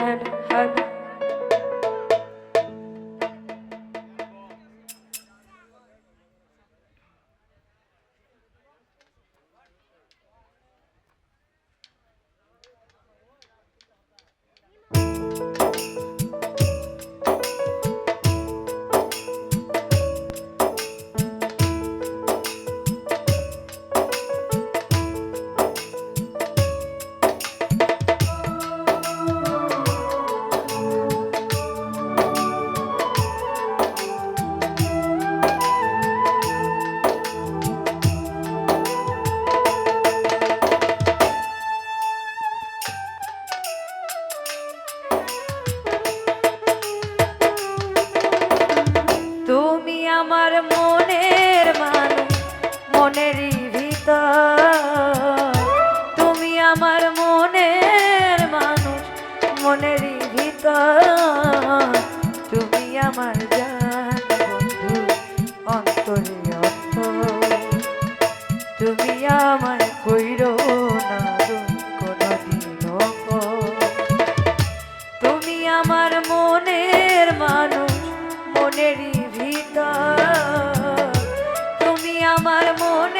Head head. তুমি আমার মনের মানুষ, মনেরই ভিতর। তুমি আমার জান বন্ধু, অন্তরে অন্তর তুমি আমায় কইরো না কোনদিনও তুমি আমার মনের মানুষ, মনেরই ভিতর। তুমি আমার মনের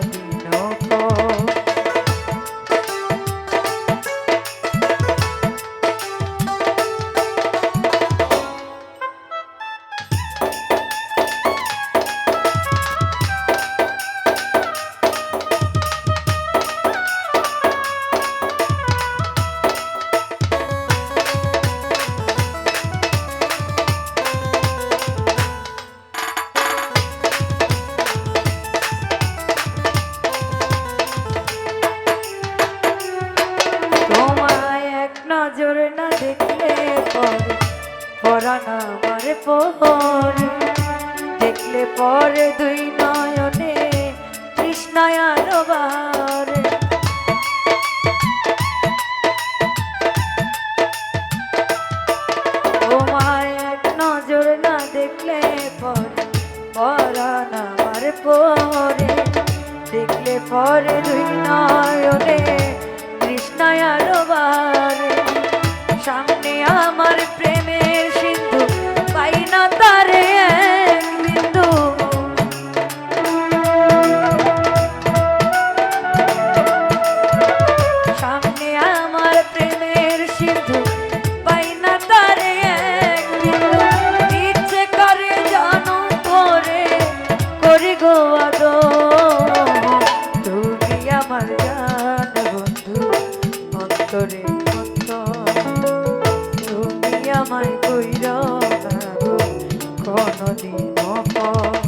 নজর না দেখলে পরে পরাণ আমার পরে দেখলে পরে দুই নয়নে কৃষ্ণায়ার বারে তোমায় এক নজর না দেখলে পরে পরে দেখলে পরে দুই নয়নে কৃষ্ণায়ার বারে কইর না গো কোনদিন পর।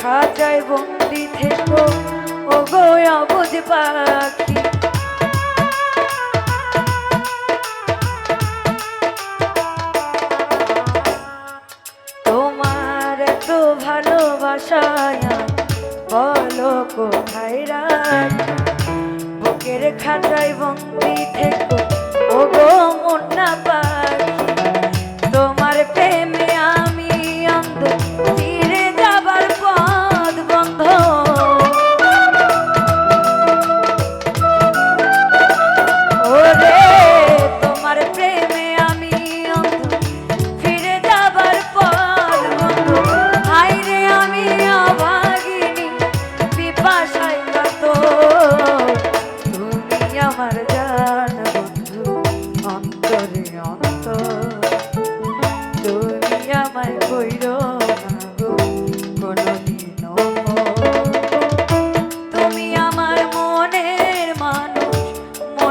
খাঁচায় বন্দি থেকো। ও গো অবুঝ পাখি। তোমার এত ভালোবাসায় বলো কোথায় রাত বুকের খাঁচায় বন্দি থেকো।